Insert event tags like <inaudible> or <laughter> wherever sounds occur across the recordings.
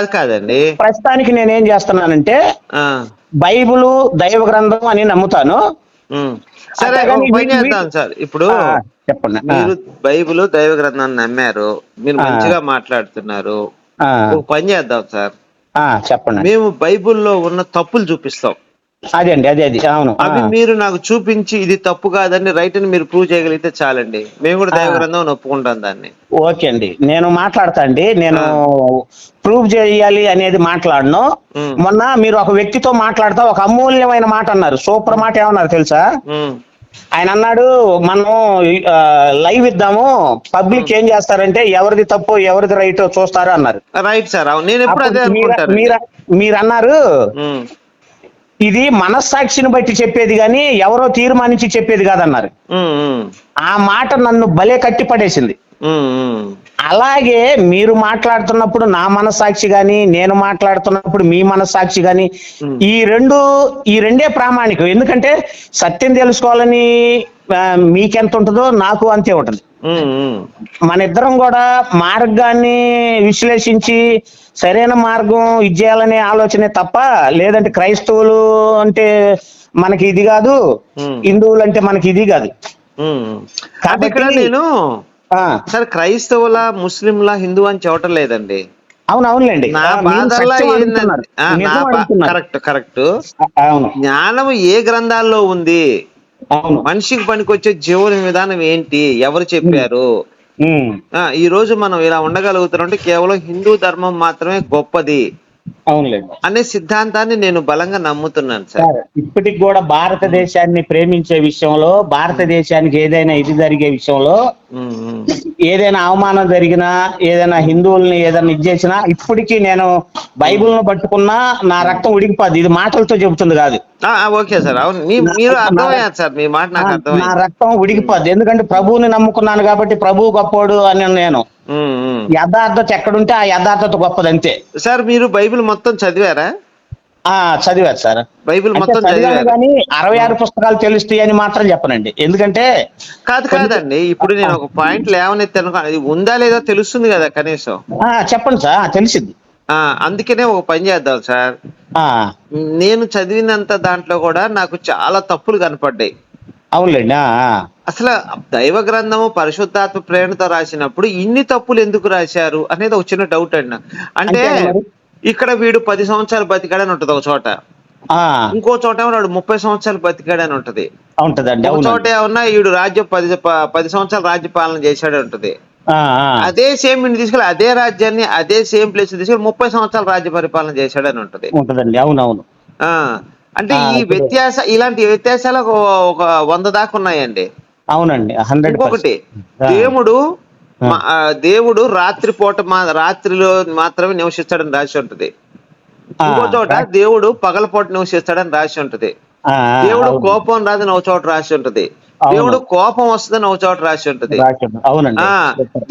అది కాదండి. ప్రస్తుతానికి నేనేం చేస్తున్నానంటే బైబిలు దైవ గ్రంథం అని నమ్ముతాను. సరే పని చేద్దాం సార్. ఇప్పుడు చెప్పండి. మీరు బైబిల్ దైవ గ్రంథాన్ని నమ్మారు. మీరు. మంచిగా మాట్లాడుతున్నారు. ఒక పని చేద్దాం సార్. చెప్పండి. మేము బైబిల్లో ఉన్న తప్పులు చూపిస్తాం. అదే అండి అదే అది. అవును. అవి మీరు నాకు చూపించి ఇది తప్పు కాదని రైట్ అని మీరు ప్రూవ్ చేయగలిగితే చాలండి. మేము కూడా దైవ ఆ. గ్రంథం అని ఒప్పుకుంటాం దాన్ని. ఓకే అండి. నేను మాట్లాడతా అండి. నేను ప్రూవ్ చేయాలి అనేది మాట్లాడను. మొన్న మీరు ఒక వ్యక్తితో మాట్లాడుతా ఒక అమూల్యమైన మాట అన్నారు. సూపర్ మాట ఏమన్నారు తెలుసా? ఆయన అన్నాడు మనం లైవ్ ఇద్దాము. పబ్లిక్ ఏం చేస్తారంటే ఎవరిది తప్పు ఎవరిది రైట్ చూస్తారు అన్నారు. రైట్ సార్ అవును. నేను ఎప్పుడు అదే అప్పుడు మీరు- అన్నారు ఇది మనస్సాక్షిని బట్టి చెప్పేది కానీ ఎవరో తీర్మానించి చెప్పేది కాదన్నారు. ఆ మాట నన్ను భలే కట్టి పడేసింది ఉమ్, ఉమ్. అలాగే మీరు మాట్లాడుతున్నప్పుడు నా మనస్సాక్షి గాని నేను మాట్లాడుతున్నప్పుడు మీ మనస్సాక్షి గాని. ఈ రెండు ఈ రెండే ప్రామాణికం ఎందుకంటే సత్యం తెలుసుకోవాలని మీకెంత ఉంటుందో నాకు అంతే ఉంటుంది. మన ఇద్దరం కూడా మార్గాన్ని విశ్లేషించి సరైన మార్గం ఇచ్చేయాలనే ఆలోచనే తప్ప లేదంటే క్రైస్తవులు అంటే మనకి ఇది కాదు. హిందువులు అంటే మనకి ఇది కాదు కాబట్టి- నేను సరే క్రైస్తవుల ముస్లింల హిందూ అని చెప్పటం లేదండి. అవును అవునులేండి నా ఆ, మీరు బాధల్లా సత్యం ఏంటంటే అడుగుతున్నారు. ఆ, నా నిజం బా- అడుగుతున్నారు. Correct correct. జ్ఞానం ఏ గ్రంథాల్లో ఉంది? అవును. మనిషికి పనికొచ్చే జీవన విధానం ఏంటి? ఎవరు చెప్పారు? ఈ రోజు మనం ఇలా ఉండగలుగుతున్నాం అంటే కేవలం హిందూ ధర్మం మాత్రమే గొప్పది. అవునులేండి. అనే సిద్ధాంతాన్ని నేను బలంగా నమ్ముతున్నాను సార్. ఇప్పటికి కూడా భారతదేశాన్ని ప్రేమించే విషయంలో భారతదేశానికి ఏదైనా ఇది జరిగే విషయంలో. ఏదైనా అవమానం జరిగినా ఏదైనా హిందువుల్ని ఏదైనా ఇది చేసినా ఇప్పటికీ నేను బైబిల్ను పట్టుకున్నా నా రక్తం ఉడికిపోద్ది ఇది మాటలతో చెబుతుంది కాదు. ఓకే సార్ అవును. మీరు అర్థమయ్యారు సార్ మీ మాట నాకు నా అర్థమైంది రక్తం ఉడికిపోద్ది. ఎందుకంటే ప్రభువుని నమ్ముకున్నాను కాబట్టి ప్రభువు గొప్పోడు అని నేను. యథార్థత ఎక్కడుంటే ఆ యథార్థత గొప్పది అంతే సార్ మీరు బైబిల్ మొత్తం చదివారా? ఆ చదివారు సార్. బైబిల్ మొత్తం చదివారు? కానీ అరవై ఆరు పుస్తకాలు తెలుస్తాయి అని మాత్రం చెప్పనండి. ఎందుకంటే కాదు కాదండి. ఇప్పుడు నేను ఒక పాయింట్ లేవనెత్తాను. అది ఉందా లేదా తెలుస్తుంది కదా కనీసం. ఆ చెప్పండి సార్. తెలిసింది. అందుకనే ఒక పని చేద్దాం సార్ నేను చదివినంత దాంట్లో కూడా నాకు చాలా తప్పులు కనపడ్డాయి అవునులేండి. అసలు దైవ గ్రంథము పరిశుద్ధాత్మ ప్రేరణతో రాసినప్పుడు ఇన్ని తప్పులు ఎందుకు రాశారు అనేది ఒక చిన్న డౌట్ అండి. అంటే? ఇక్కడ వీడు పది సంవత్సరాలు బతికాడని ఉంటది ఒక చోట ఇంకో చోట వాడు ముప్పై సంవత్సరాలు బతికాడని ఉంటది ఉంటదండి ఒక చోట ఏమన్నా ఈడు రాజ్య పది పది సంవత్సరాలు రాజ్య పాలన చేశాడు ఉంటది. అదే సేమ్ ఇంటి తీసుకెళ్ళి అదే రాజ్యాన్ని అదే సేమ్ ప్లేస్ తీసుకెళ్ళి ముప్పై సంవత్సరాలు రాజ్య పరిపాలన చేశాడని ఉంటది. ఉంటదండి అవును అవును ఆ. అంటే ఈ వ్యత్యాస ఇలాంటి వ్యత్యాసాలు ఒక వంద దాకా ఉన్నాయండి. అవునండి హండ్రెడ్ ఇంకొకటి దేవుడు దేవుడు రాత్రి పూట మా రాత్రిలో మాత్రమే నివసిస్తాడని రాసి ఉంటది. ఇంకో చోట దేవుడు పగలపూట నివసిస్తాడని రాసి ఉంటది. దేవుడు కోపం రాదని ఒక చోట రాసి ఉంటది. దేవుడు కోపం వస్తుందని ఒక చోట రాసి ఉంటది. అవునండి.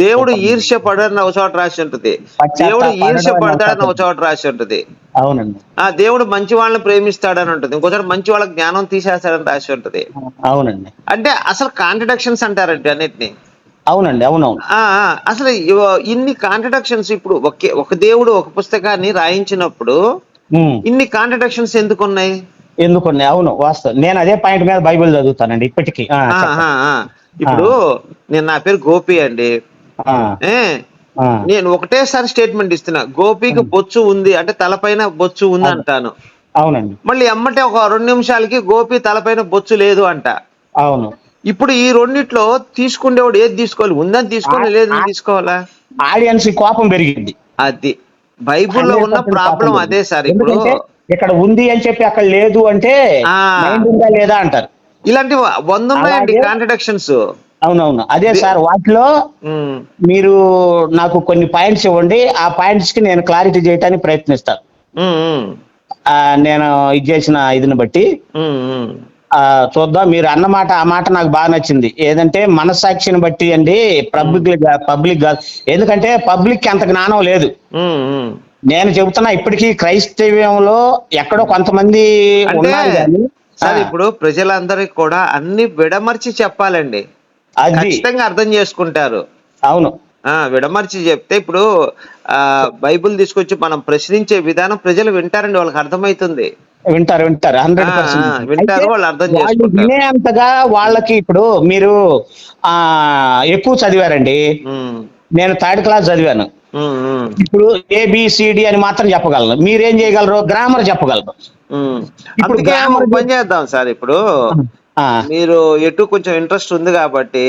దేవుడు ఈర్ష్య పడని ఒక చోట రాసి ఉంటది. దేవుడు ఈర్ష్య పడతాడని ఒక చోట. రాసి ఉంటది. అవునండి. ఆ దేవుడు మంచి వాళ్ళని ప్రేమిస్తాడని ఉంటుంది. ఇంకో చోట మంచి వాళ్ళకి జ్ఞానం తీసేస్తాడని రాసి ఉంటది. అవునండి. అంటే అసలు కాంట్రడక్షన్స్ అంటారండి అన్నిటిని. అవునండి అవునవును. అసలు ఇన్ని కాంట్రడక్షన్స్ ఇప్పుడు ఒకే ఒక దేవుడు ఒక పుస్తకాన్ని రాయించినప్పుడు. ఇన్ని కాంట్రడక్షన్స్ ఎందుకు ఉన్నాయి ఎందుకండి అవును వాస్తవం. నేను అదే పాయింట్ మీద బైబిల్ చదువుతానండి ఇప్పటికీ. ఆ, చెప్పండి. ఇప్పుడు నేను నా పేరు గోపి అండి. ఆ, ఏ? ఆ, నేను ఒకటేసారి స్టేట్మెంట్ ఇస్తున్నా. గోపికి బొచ్చు ఉంది అంటే తలపైన బొచ్చు ఉంది అంటాను. అవునండి. మళ్ళీ ఎమ్మటే ఒక రెండు నిమిషాలకి గోపి తలపైన బొచ్చు లేదు అంట. అవును. ఇప్పుడు ఈ రెండిట్లో తీసుకునేవాడు ఏది తీసుకోవాలి? ఉందని తీసుకోవాలి లేదని తీసుకోవాలా? ఆడియన్స్ కోపం పెరిగింది అది బైబిల్లో ఉన్న 100% ప్రాబ్లం అదే సార్. ఇప్పుడు ఎందుకంటే ఇక్కడ ఉంది అని చెప్పి అక్కడ లేదు అంటే ఉందా లేదా అంటారు. ఇలాంటి వంద ఉన్నాయండి కాంట్రడక్షన్స్ అవునవును. అదే సార్ వాటిలో మీరు నాకు కొన్ని పాయింట్స్ ఇవ్వండి. ఆ పాయింట్స్కి నేను క్లారిటీ చేయడానికి ప్రయత్నిస్తాను. ఆ, నేను ఇది చేసిన ఇదిని బట్టి. ఆ, చూద్దాం. మీరు అన్న మాట ఆ మాట నాకు బాగా నచ్చింది. ఏదంటే మనస్సాక్షిని బట్టి అండి పబ్లిక్ పబ్లిక్ కాదు. ఎందుకంటే పబ్లిక్ అంత జ్ఞానం లేదు. నేను చెబుతున్నా ఇప్పటికీ క్రైస్తవ్యంలో ఎక్కడో కొంతమంది అంటే ఉన్నారు కానీ సార్ ఇప్పుడు ప్రజలందరికీ కూడా అన్ని విడమర్చి చెప్పాలండి. అది. ఖచ్చితంగా అర్థం చేసుకుంటారు. అవును. ఆ విడమర్చి చెప్తే ఇప్పుడు ఆ బైబిల్ తీసుకొచ్చి మనం ప్రశ్నించే విధానం ప్రజలు వింటారండి వాళ్ళకి అర్థమవుతుంది. వింటారు వింటారు హండ్రెడ్ వింటారు, వాళ్ళు అర్థం వాళ్ళు. వినేంతగా వాళ్ళకి ఇప్పుడు మీరు ఆ ఎక్కువ చదివారండి. నేను థర్డ్ క్లాస్ చదివాను. ఇప్పుడు ఏబిసిడి అని మాత్రం చెప్పగలను. మీరేం చేయగలరు గ్రామర్ చెప్పగలరు. ఇప్పుడు ఒక పని చేద్దాం సార్ ఇప్పుడు. మీరు ఎటు కొంచెం ఇంట్రెస్ట్ ఉంది కాబట్టి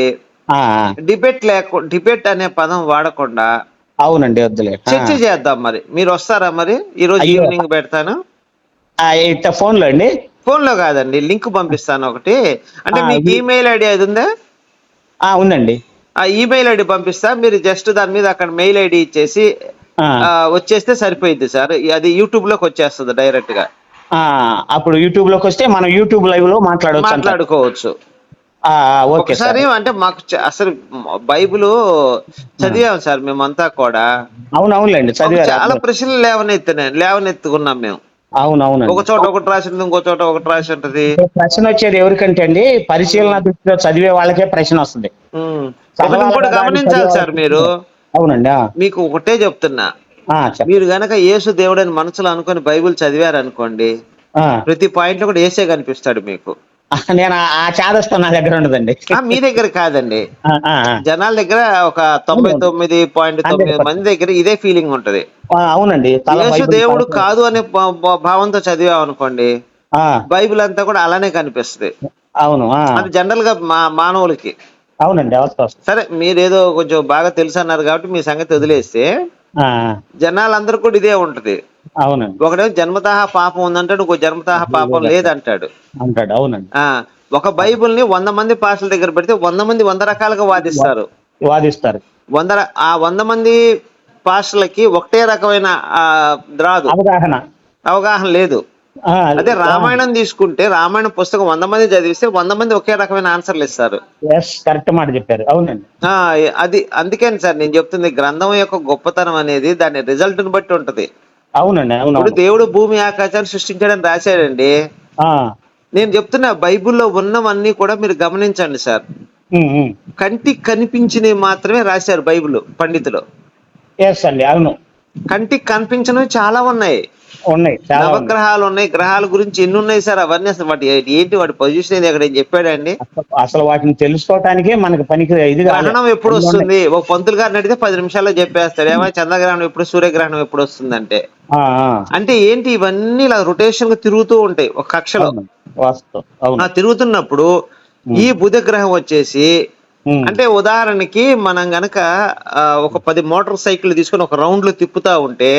డిబేట్ లేకుండా డిబేట్ అనే పదం వాడకుండా అవునండి వద్దులే. చర్చ చేద్దాం మరి. మీరు వస్తారా మరి? ఈ రోజు. ఈవినింగ్ పెడతాను. ఫోన్లో అండి? ఫోన్లో కాదండి లింక్ పంపిస్తాను ఒకటి. అంటే మీకు ఈమెయిల్ ఐడి అది ఉందా ఉందండి. ఆ ఈమెయిల్ ఐడి పంపిస్తా. మీరు జస్ట్ దాని మీద అక్కడ మెయిల్ ఐడి ఇచ్చేసి వచ్చేస్తే సరిపోయింది సార్. అది యూట్యూబ్లోకి వచ్చేస్తుంది డైరెక్ట్గా. అప్పుడు యూట్యూబ్లోకి వస్తే మనం యూట్యూబ్ లైవ్లో మాట్లాడవచ్చు. మాట్లాడుకోవచ్చు. ఒకసారి అంటే మాకు అసలు బైబిల్ చదివాం సార్ మేమంతా కూడా. అవును అవునులేండి మాకు చదివారు. చాలా ప్రశ్నలు లేవనెత్తిన లేవనెత్తుకున్నాం మేము. అవును అవునండి ఒక చోట ఒకటి రాసి ఉంటుంది ఇంకో చోట ఒకటి రాసి ఉంటది. ప్రశ్న వచ్చేది ఎవరికంటే అండి పరిశీలన దృష్టిలో చదివే వాళ్ళకే ప్రశ్న వస్తుంది. ఒకటి ఇంకోటి గమనించాలి సార్ మీరు. అవునండి మీకు ఒకటే చెప్తున్నా. మీరు గనక యేసు దేవుడని మనసులో అనుకొని బైబిల్ చదివారనుకోండి ఆ, ప్రతి పాయింట్లో కూడా ఏసే కనిపిస్తాడు మీకు. <laughs> నేను ఆ- చాదస్తం నా దగ్గర ఉండదండి. మీ దగ్గర కాదండి. <laughs> జనాల దగ్గర ఒక తొంభై తొమ్మిది పాయింట్ తొమ్మిది మంది దగ్గర ఇదే ఫీలింగ్ ఉంటది. అవునండి. యేసు దేవుడు కాదు. అనే భావంతో చదివాం అనుకోండి బైబిల్ అంతా కూడా అలానే కనిపిస్తుంది. అవును అది జనరల్గా మా మానవులకి. అవునండి సరే మీరేదో కొంచెం బాగా తెలుసు అన్నారు కాబట్టి మీ సంగతి వదిలేస్తే జనాలందరూ కూడా ఇదే ఉంటది. అవునండి. ఒకడేమో జన్మతహ పాపం ఉందంటాడు ఇంకో జన్మతహ పాపం లేదంటాడు. అంటాడు అవునండి. ఒక బైబిల్ని వంద మంది పాస్టల దగ్గర పెడితే వంద మంది వంద రకాలుగా వాదిస్తారు. వాదిస్తారు. వంద ఆ వంద మంది పాస్టర్లకి ఒకటే రకమైన రాదు. అవగాహన. అవగాహన లేదు. అదే రామాయణం తీసుకుంటే రామాయణ పుస్తకం వంద మంది చదివిస్తే వంద మంది ఒకే రకమైన ఆన్సర్లు ఇస్తారు. కరెక్ట్ మాట చెప్పారు. అవునండి. అది అందుకని సార్ నేను చెప్తుంది గ్రంథం యొక్క గొప్పతనం అనేది దాని రిజల్ట్ని బట్టి ఉంటది. అవునండి అవును ఇప్పుడు దేవుడు భూమి ఆకాశాన్ని సృష్టించడానికి రాశాడండి. నేను చెప్తున్నా బైబిల్లో ఉన్నవన్నీ కూడా మీరు గమనించండి సార్. కంటికి కనిపించినవి మాత్రమే రాశారు బైబిల్ పండితులు. ఎస్ అండి అవును. కంటికి కనిపించినవి చాలా ఉన్నాయి. ఉన్నాయి. నవగ్రహాలు ఉన్నాయి. గ్రహాల గురించి ఎన్ని ఉన్నాయి సార్? అవన్నీ అసలు వాటి ఏంటి వాటి పొజిషన్ ఏంది అక్కడ ఏం చెప్పాడండి? అసలు- వాటిని తెలుసుకోవటానికే మనకి పనికి ఇది. గ్రహణం ఎప్పుడు వస్తుంది? ఒక పంతులు గారిని అడిగితే పది నిమిషాల్లో చెప్పేస్తాడు ఏమైనా చంద్రగ్రహణం ఎప్పుడు సూర్యగ్రహణం ఎప్పుడు వస్తుందంటే. ఆ, ఆ. అంటే ఏంటి? ఇవన్నీ ఇలా రొటేషన్గా తిరుగుతూ ఉంటాయి ఒక కక్షలో. తిరుగుతున్నప్పుడు ఈ బుధ గ్రహం వచ్చేసి. అంటే ఉదాహరణకి మనం గనక ఒక పది మోటార్ సైకిల్ తీసుకొని ఒక రౌండ్లో తిప్పుతా ఉంటే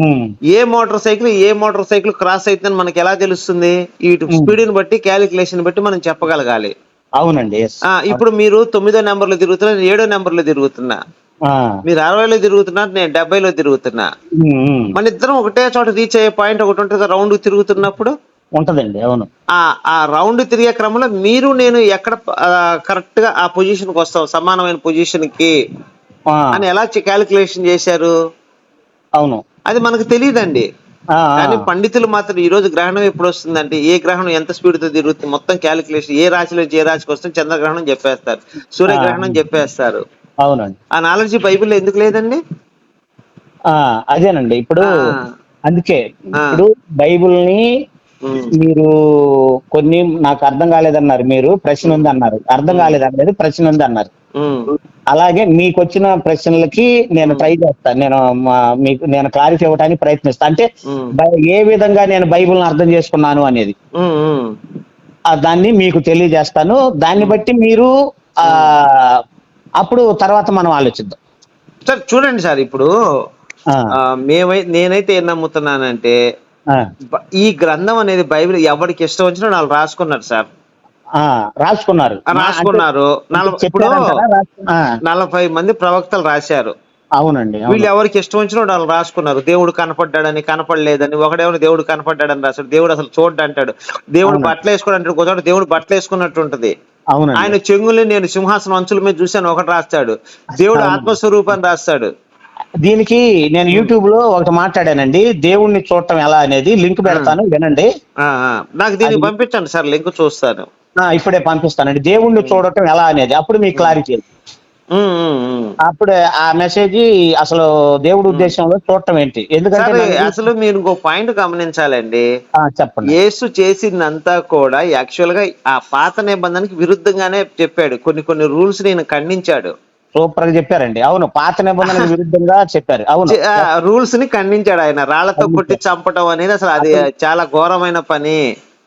ఉమ్. ఏ మోటార్ సైకిల్ ఏ మోటార్ సైకిల్ క్రాస్ అవుతుందని మనకి ఎలా తెలుస్తుంది? ఈ స్పీడ్ని బట్టి క్యాలిక్యులేషన్ బట్టి మనం చెప్పగలగాలి. అవునండి ఇప్పుడు మీరు తొమ్మిదో నెంబర్లో తిరుగుతున్నా నేను ఏడో నెంబర్లో తిరుగుతున్నా. మీరు అరవైలో తిరుగుతున్నారు నేను డెబ్బైలో తిరుగుతున్నా. మన ఇద్దరం ఒకటే చోట రీచ్ అయ్యే పాయింట్ ఒకటి ఉంటుంది రౌండ్ తిరుగుతున్నప్పుడు. ఉంటదండి అవును. ఆ ఆ రౌండ్ తిరిగే క్రమంలో మీరు నేను ఎక్కడ కరెక్ట్గా ఆ పొజిషన్కి వస్తాం సమానమైన పొజిషన్కి అని ఎలా క్యాలిక్యులేషన్ చేశారు? అవును. అది మనకు తెలియదండి. కానీ పండితులు మాత్రం ఈ రోజు గ్రహణం ఎప్పుడు వస్తుందంటే ఏ గ్రహణం ఎంత స్పీడ్తో తిరుగుతుంది మొత్తం క్యాలిక్యులేషన్ ఏ రాశిలో ఏ రాశికి వస్తుంది చంద్రగ్రహణం చెప్పేస్తారు సూర్యగ్రహణం చెప్పేస్తారు. అవునండి. ఆ నాలెడ్జ్ బైబిల్లో ఎందుకు లేదండి? అదేనండి ఇప్పుడు. అందుకే. ఇప్పుడు బైబిల్ని మీరు కొన్ని నాకు అర్థం కాలేదన్నారు మీరు ప్రశ్న ఉంది అన్నారు. అర్థం కాలేదన్నది ప్రశ్న ఉంది అన్నారు. అలాగే మీకు వచ్చిన ప్రశ్నలకి నేను ట్రై చేస్తాను నేను మీకు నేను క్లారిఫై ఇవ్వడానికి ప్రయత్నిస్తాను అంటే ఏ విధంగా నేను బైబిల్ని అర్థం చేసుకున్నాను అనేది. దాన్ని మీకు తెలియజేస్తాను. దాన్ని బట్టి మీరు ఆ అప్పుడు తర్వాత మనం ఆలోచిద్దాం. సార్ చూడండి సార్ ఇప్పుడు మేమై నేనైతే ఏం నమ్ముతున్నానంటే ఈ గ్రంథం అనేది బైబిల్ ఎవరికి ఇష్టం వచ్చినా వాళ్ళు రాసుకున్నారు సార్. రాసుకున్నారు. రాసుకున్నారు. నలభై ఇప్పుడు నలభై మంది ప్రవక్తలు రాశారు. అవునండి అవును. వీళ్ళు ఎవరికి ఇష్టం వచ్చిన వాళ్ళు రాసుకున్నారు. దేవుడు కనపడ్డాడని కనపడలేదని ఒకడేమో దేవుడు కనపడ్డాడని రాశాడు. దేవుడు అసలు చూడ్డు అంటాడు. దేవుడు. బట్టలు వేసుకోడు అంటాడు. కొంచెం దేవుడు బట్టలు వేసుకున్నట్టు ఉంటది. ఆయన చెంగులు నేను సింహాసనం అంచుల మీద చూశాను ఒకటి రాస్తాడు. దేవుడు. ఆత్మస్వరూపాన్ని రాస్తాడు. దీనికి నేను యూట్యూబ్లో ఒకటి మాట్లాడానండి. దేవుణ్ణి చూడటం ఎలా అనేది లింక్ పెడతాను వినండి. నాకు అది- పంపించండి సార్ లింక్ చూస్తాను. ఇప్పుడే పంపిస్తానండి. దేవుణ్ణి చూడటం ఎలా అనేది అప్పుడు మీకు క్లారిటీ. అప్పుడు ఆ మెసేజ్ అసలు దేవుడి ఉద్దేశంలో చూడటం ఏంటి? ఎందుకంటే అసలు మీరు ఇంకో పాయింట్ గమనించాలండి. చెప్పండి. యేసు చేసిందంతా కూడా యాక్చువల్గా ఆ పాత నిబంధనకి విరుద్ధంగానే చెప్పాడు. కొన్ని కొన్ని రూల్స్ నేను ఖండించాడు. సూపర్గా చెప్పారండి. అవును పాత నిబంధనలకు <laughs> విరుద్ధంగా చెప్పారు. అవును. రూల్స్ని ఖండించాడు ఆయన. రాళ్ళతో కొట్టి చంపటం అనేది అసలు అది చాలా ఘోరమైన పని.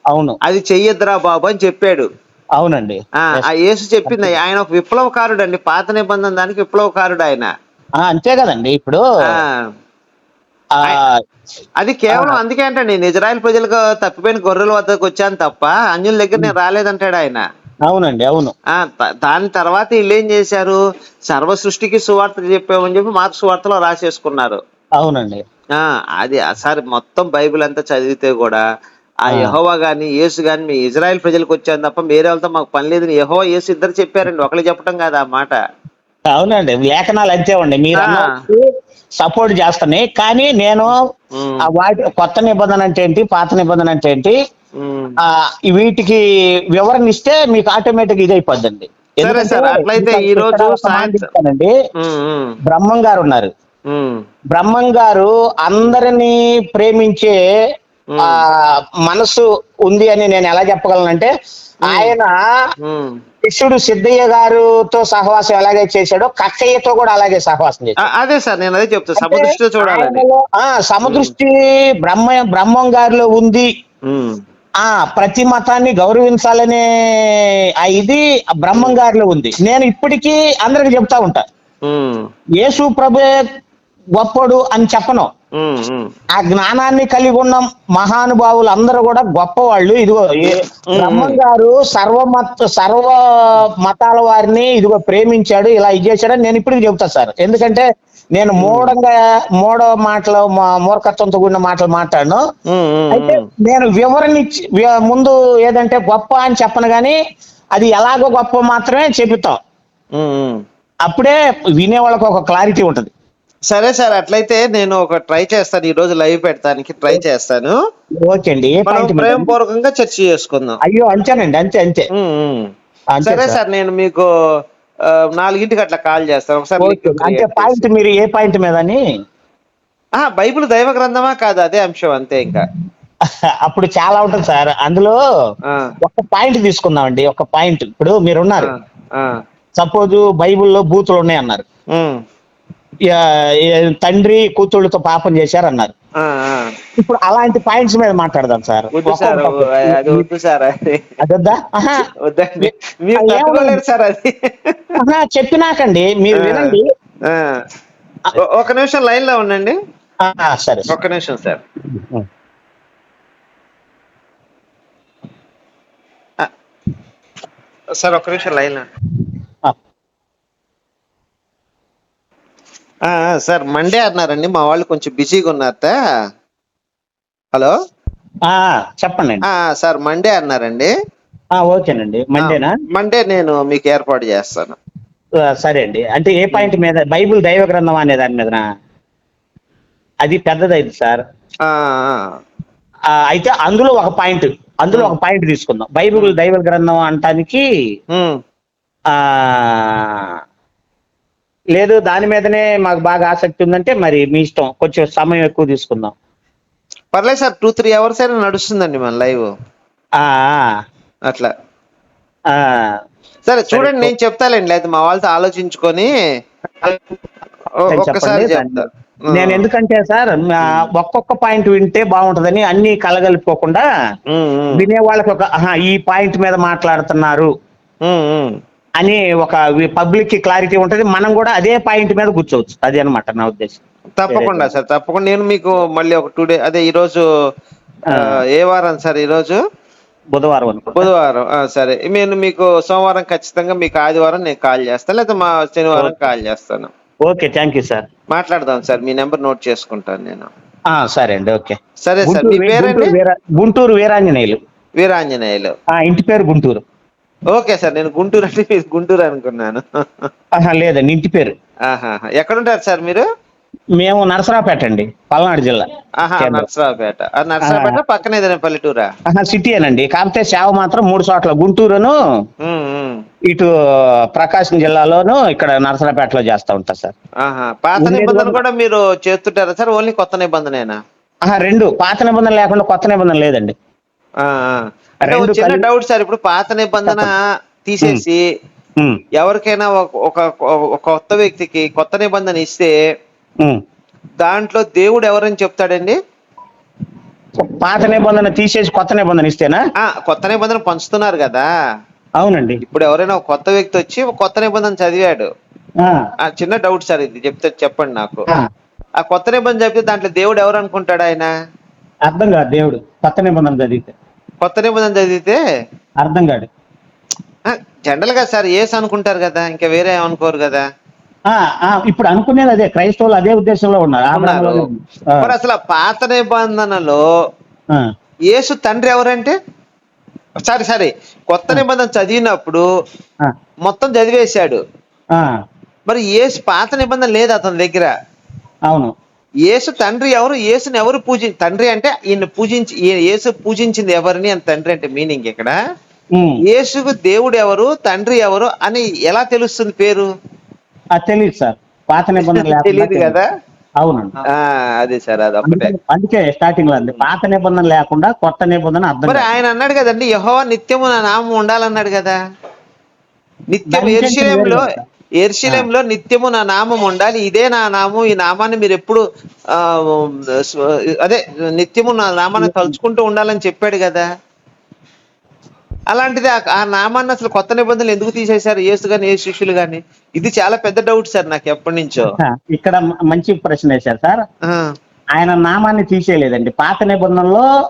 అవును. అది చెయ్యొద్దురా బాబు అని చెప్పాడు. అవునండి. ఆ యేసు చెప్పింది. ఆయన ఒక విప్లవకారుడు అండి పాత నిబంధన దానికి విప్లవకారుడు ఆయన. అంతే కదండి. ఇప్పుడు అది కేవలం అందుకే అంటే నేను ఇజ్రాయెల్ ప్రజలకు తప్పిపోయిన గొర్రెల వద్దకు వచ్చాను తప్ప అన్యుల దగ్గర నేను రాలేదంటాడు ఆయన. అవునండి అవును. ఆ త- దాని తర్వాత వీళ్ళు ఏం చేశారు? సర్వ సృష్టికి సువార్త చెప్పామని చెప్పి మార్క్స్ సువార్తలో రాసేసుకున్నారు. అవునండి. ఆ అది సార్ మొత్తం బైబిల్ అంతా చదివితే కూడా ఆ ఆ. యహోవా గాని యేసు గాని మీ ఇజ్రాయెల్ ప్రజలకు వచ్చాను తప్ప వేరే వాళ్ళతో మాకు పని లేదు యహోవా యేసు ఇద్దరు చెప్పారండి. ఒకళ్ళు చెప్పడం కాదు ఆ మాట. అవునండి లేఖనాలు అంతే ఉండి మీరు ఆ. సపోర్ట్ చేస్తానే కానీ నేను వాటి కొత్త నిబంధన అంటే ఏంటి పాత నిబంధన అంటే ఏంటి వీటికి వివరణ ఇస్తే మీకు ఆటోమేటిక్ ఇది అయిపోద్దండి. అట్లయితే ఈ రోజు సాయంత్రం- అండి ఉమ్, ఉమ్, బ్రహ్మం గారు ఉన్నారు. బ్రహ్మం గారు అందరినీ ప్రేమించే ఆ మనసు ఉంది అని నేను ఎలా చెప్పగలనంటే ఆయన ఉమ్. శిష్యుడు సిద్ధయ్య గారితో సహవాసం ఎలాగే చేశాడో కక్కయ్యతో కూడా అలాగే సహవాసం చేశాడు. అదే సార్ నేను అదే చెప్తా. సమదృష్టితో ఆ సమదృష్టి బ్రహ్మ బ్రహ్మం గారిలో ఉంది. ఆ ప్రతి మతాన్ని గౌరవించాలనే ఆ ఇది బ్రహ్మం గారిలో ఉంది. నేను ఇప్పటికీ అందరికి చెప్తా ఉంటా. యేసు ప్రభే గొప్పడు అని చెప్పను. ఆ జ్ఞానాన్ని కలిగి ఉన్న మహానుభావులు అందరూ కూడా గొప్పవాళ్ళు. ఇదిగో బ్రహ్మం గారు సర్వమత సర్వ మతాల వారిని ఇదిగో ప్రేమించాడు ఇలా ఇది చేశాడని నేను ఇప్పటికి చెబుతా సార్. ఎందుకంటే నేను మూఢంగా మూఢ మాటలు మూర్ఖత్వంతో కూడిన మాటలు మాట్లాడను. అయితే నేను వివరణ ముందు ఏదంటే గొప్ప అని చెప్పను గాని అది ఎలాగో గొప్ప మాత్రమే చెబుతాం. అప్పుడే వినే వాళ్ళకి ఒక క్లారిటీ ఉంటది. సరే సార్ అట్లయితే నేను ఒక ట్రై చేస్తాను ఈ రోజు లైవ్ పెడతానికి ట్రై చేస్తాను. ఓకే అండి ఏ మనం? ప్రేమపూర్వకంగా చర్చ చేసుకుందాం. అయ్యో అంతేనండి అంతే అంతే. సరే సార్. నేను మీకు నాలుగింటికి అట్లా కాల్ చేస్తాను. ఒకసారి అంటే పాయింట్. మీరు ఏ పాయింట్ మీద అని ఆ, బైబిల్ దైవ గ్రంథమా కాదు? అదే అంశం అంతే ఇంకా. అప్పుడు చాలా ఉంటుంది సార్. అందులో ఒక పాయింట్ తీసుకుందామండి ఒక పాయింట్. ఇప్పుడు మీరు ఉన్నారు సపోజ్ బైబిల్లో బూతులు ఉన్నాయి అన్నారు తండ్రి కూతుళ్ళతో పాపం చేశారు అన్నారు. ఇప్పుడు అలాంటి పాయింట్స్ మీద మాట్లాడదాం సార్. వద్దు సార్ అది వద్దు సార్ సార్ చెప్పినాకండి. మీరు వినండి. ఒక నిమిషం లైన్లో ఉండండి సరే. ఒక్క నిమిషం సార్. సార్ ఒక్క నిమిషం లైన్లో ఆ, ఆ, ఆ, సార్ మండే అన్నారండి. మా వాళ్ళు కొంచెం బిజీగా ఉన్నారట. హలో? చెప్పండి. సార్ మండే అన్నారండి. ఓకేనండి. మండేనా మండే నేను మీకు ఏర్పాటు చేస్తాను. సరే అండి. అంటే ఏ పాయింట్ మీద? బైబిల్ దైవ గ్రంథం అనే దాని మీదనా? అది పెద్దదైంది సార్. అయితే అందులో ఒక పాయింట్. అందులో ఒక పాయింట్ తీసుకుందాం. బైబిల్ దైవ గ్రంథం అంటానికి లేదు దాని మీదనే మాకు బాగా ఆసక్తి ఉందంటే మరి మీ ఇష్టం. కొంచెం సమయం ఎక్కువ తీసుకుందాం. పర్లేదు సార్ టూ త్రీ అవర్స్ అయినా నడుస్తుందండి మన లైవ్ అట్లా. ఆ, సరే చూడండి నేను చెప్తాలేండి లేదు మా వాళ్ళతో ఆలోచించుకొని ఒక్కసారి. చెప్తా. నేను ఎందుకంటే సార్ ఒక్కొక్క పాయింట్ వింటే బాగుంటదని అన్ని కలగలిపోకుండా వినే వాళ్ళకి ఒక ఈ పాయింట్ మీద మాట్లాడుతున్నారు. అని ఒక పబ్లిక్కి క్లారిటీ ఉంటది. మనం కూడా అదే పాయింట్ మీద కూర్చోవచ్చు. అది అనమాట నా ఉద్దేశం. తప్పకుండా సార్. తప్పకుండా. నేను మీకు మళ్ళీ ఒక టూ డే అదే ఈ రోజు ఏ వారం సార్ ఈ రోజు? బుధవారం బుధవారం. సరే. నేను మీకు సోమవారం ఖచ్చితంగా మీకు ఆదివారం నేను కాల్ చేస్తాను లేదా మా శనివారం కాల్ చేస్తాను. ఓకే. Thank you sir. మాట్లాడదాం సార్. మీ నెంబర్ నోట్ చేసుకుంటాను నేను. ఆ, సరే అండి. ఓకే. సరే సార్. మీ గుంటూరు పేరండి? వీరాంజనేయులు. వీరాంజనేయులు. ఆ, ఇంటి పేరు గుంటూరు. ఓకే సార్ నేను గుంటూరు అంటే మీరు గుంటూరు అనుకున్నాను. లేదండి ఇంటి పేరు. ఆహాహా. ఎక్కడుంటారు సార్ మీరు? మేము నరసరావుపేట అండి పల్నాడు జిల్లా. నర్సరావుపేట. నర్సరావుపేట పక్కనే ఏదైనా పల్లెటూరా? ఆహా, సిటీయేనండి కాకపోతే సేవ మాత్రం మూడు చోట్ల గుంటూరును. ఇటు ప్రకాశం జిల్లాలోను ఇక్కడ నరసరావుపేటలో చేస్తా ఉంటా సార్. ఆహా పాత నిబంధన కూడా- మీరు చేస్తుంటారా సార్? ఓన్లీ కొత్త నిబంధనేనా? ఆహా, రెండు. పాత నిబంధన లేకుండా కొత్త నిబంధన లేదండి. చిన్న డౌట్ సార్ ఇప్పుడు పాత నిబంధన తీసేసి ఎవరికైనా ఒక- కొత్త వ్యక్తికి కొత్త నిబంధన ఇస్తే. దాంట్లో దేవుడు ఎవరని చెప్తాడండి? పాత నిబంధన తీసేసి కొత్త నిబంధన ఇస్తేనా? కొత్త నిబంధన పంచుతున్నారు కదా. అవునండి. ఇప్పుడు ఎవరైనా కొత్త వ్యక్తి వచ్చి కొత్త నిబంధన చదివాడు. చిన్న డౌట్ సార్ ఇది చెప్తే చెప్పండి నాకు. ఆ, ఆ కొత్త నిబంధన చెప్తే దాంట్లో దేవుడు ఎవరు అనుకుంటాడు ఆయన? అర్థం కాదు దేవుడు కొత్త నిబంధన చదివితే. కొత్త నిబంధన చదివితే? అర్థం కాదు. జనరల్గా సార్ ఏసు అనుకుంటారు కదా ఇంకా వేరే ఏమనుకోరు కదా? ఇప్పుడు అనుకునేది అదే క్రైస్తవులు అదే ఉద్దేశంలో ఉన్నారు. మరి అసలు పాత నిబంధనలో యేసు తండ్రి ఎవరంటే? సరే సరే కొత్త నిబంధన చదివినప్పుడు మొత్తం చదివేశాడు. మరి యేసు పాత నిబంధన లేదు అతని దగ్గర? అవును. యేసు తండ్రి ఎవరు? యేసుని ఎవరు పూజి తండ్రి అంటే ఈయన పూజించి యేసు పూజించింది ఎవరిని అని తండ్రి అంటే మీనింగ్ ఇక్కడ యేసుకు దేవుడు ఎవరు? తండ్రి ఎవరు? అని ఎలా తెలుస్తుంది పేరు? తెలియదు సార్. పాత నిబంధన లేకుండా <laughs> తెలియదు. కదా? అవునండి. ఆ అదే సార్ అది ఒకటే అందుకే- స్టార్టింగ్లో అంది. పాత నిబంధన లేకుండా కొత్త నిబంధన అర్థం మరి. ఆయన అన్నాడు కదండి యహోవా నిత్యము నా నామం ఉండాలన్నాడు కదా? నిత్యం intention ఎర్షిలేంలో నిత్యము నా నామం ఉండాలి. ఇదే నా నామం. ఈ నామాన్ని మీరు ఎప్పుడు అదే నిత్యము నా నామాన్ని తలుచుకుంటూ ఉండాలని చెప్పాడు కదా. అలాంటిది ఆ- నామాన్ని అసలు కొత్త నిబంధనలు ఎందుకు తీసేశారు? యేసు గాని ఏ శిష్యులు గాని? ఇది చాలా పెద్ద డౌట్ సార్ నాకు ఎప్పటి నుంచో ఇక్కడ మంచి ప్రశ్న వేశారు సార్. ఆయన నామాన్ని తీసేయలేదండి. పాత నిబంధనలో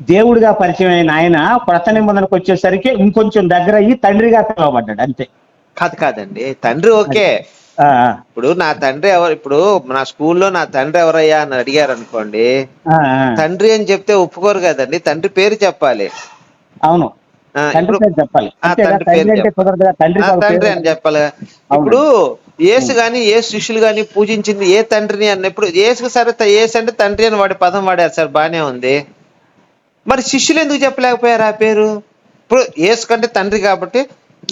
దేవుడిగా పరిచయం అయిన ఆయన కొత్త నిబంధనకు వచ్చేసరికి ఇంకొంచెం దగ్గర అయ్యి తండ్రిగా పిలువబడ్డాడు అంతే. కాదు కాదండి. తండ్రి ఓకే. ఇప్పుడు నా తండ్రి ఎవరు ఇప్పుడు నా స్కూల్లో నా తండ్రి ఎవరయ్యా అని అడిగారు అనుకోండి తండ్రి అని చెప్తే ఒప్పుకోరు కదండి తండ్రి పేరు చెప్పాలి. అవును. తండ్రి చెప్పాలి. అని చెప్పాలి. ఇప్పుడు ఏసు గాని ఏ శిష్యులు గాని పూజించింది ఏ తండ్రిని అన్నప్పుడు ఏసుకు సరే ఏసు అంటే తండ్రి అని వాడి పదం వాడారు సార్ బానే ఉంది. మరి శిష్యులు ఎందుకు చెప్పలేకపోయారు ఆ పేరు? ఇప్పుడు ఏసు కంటే తండ్రి కాబట్టి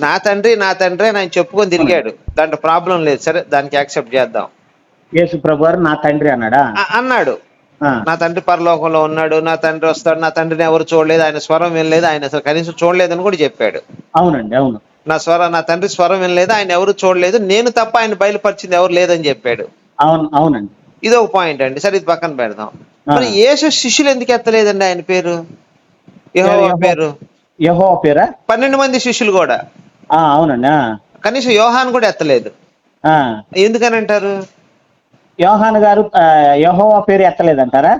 నా తండ్రి నా తండ్రి అని ఆయన చెప్పుకొని తిరిగాడు. దాంట్లో ప్రాబ్లం లేదు. సరే దానికి యాక్సెప్ట్ చేద్దాం. యేసు ప్రభు నా తండ్రి అన్నాడా? అన్నాడు. నా తండ్రి పరలోకంలో ఉన్నాడు. నా తండ్రి వస్తాడు. నా తండ్రిని ఎవరు చూడలేదు. ఆయన స్వరం వినలేదు. ఆయన అసలు కనీసం చూడలేదని కూడా చెప్పాడు. అవునండి అవును. నా స్వర నా తండ్రి స్వరం వినలేదు. ఆయన ఎవరు చూడలేదు. నేను తప్ప ఆయన బయలుపరిచింది ఎవరు లేదని చెప్పాడు. అవును అవునండి. ఇది ఒక పాయింట్ అండి. సరే ఇది పక్కన పెడదాం. మరి యేసు శిష్యులు ఎందుకు ఎత్తలేదండి ఆయన పేరు. పేరు? యహో పేరా? పన్నెండు మంది శిష్యులు కూడా. అవునండి కనీసం యోహాన్ కూడా ఎత్తలేదు. ఆ. ఎందుకని అంటారు? యోహాన్ గారు యెహోవా పేరు ఎత్తలేదంటారా?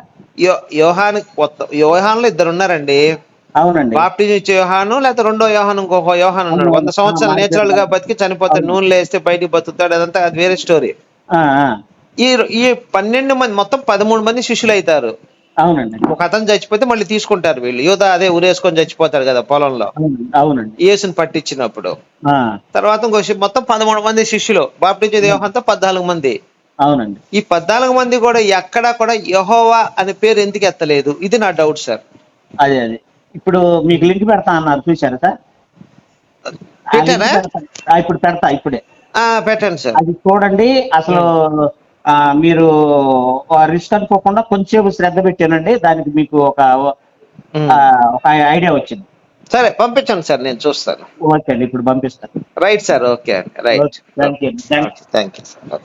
యోహాన్ కొత్త యోహాన్లో ఇద్దరు ఉన్నారండి. అవునండి. బాప్టిజం ఇచ్చే యోహాను లేకపోతే రెండో యోహాను ఇంకొక యోహాన్ ఉన్నాడు. వంద సంవత్సరాలు ఆ, నేచురల్గా బతికి చనిపోతాడు. నూనె వేస్తే బయటికి బతుకుతాడు. అదంతా అది వేరే స్టోరీ. ఈ ఈ పన్నెండు మంది మొత్తం పదమూడు మంది శిష్యులు అవుతారు అవునండి. ఒక అతను చచ్చిపోతే మళ్ళీ తీసుకుంటారు వీళ్ళు. యోధ అదే ఊరేసుకొని చచ్చిపోతాడు కదా పొలంలో. అవునండి, యేసుని పట్టించినప్పుడు. తర్వాత ఇంకో మొత్తం పదమూడు మంది శిష్యులు. బాప్టిజం దేవంతో పద్నాలుగు మంది. అవునండి. ఈ పద్నాలుగు మంది కూడా ఎక్కడా కూడా యహోవా అనే పేరు ఎందుకు ఎత్తలేదు? ఇది నా డౌట్ సార్. అదే అదే. ఇప్పుడు మీకు లింక్ పెడతా అన్నారు చూసారా సార్? పెట్టారా ఇప్పుడు పెడతా ఇప్పుడే. పెట్టండి సార్. అది చూడండి అసలు మీరు రిస్క్ అనుకోకుండా కొంచెం శ్రద్ధ పెట్టానండి. దానికి మీకు ఒక ఐడియా వచ్చింది. సరే పంపించండి సార్ నేను చూస్తాను. ఓకే అండి ఇప్పుడు పంపిస్తాను. రైట్ సార్ ఓకే అండి right. Thank you thank you sir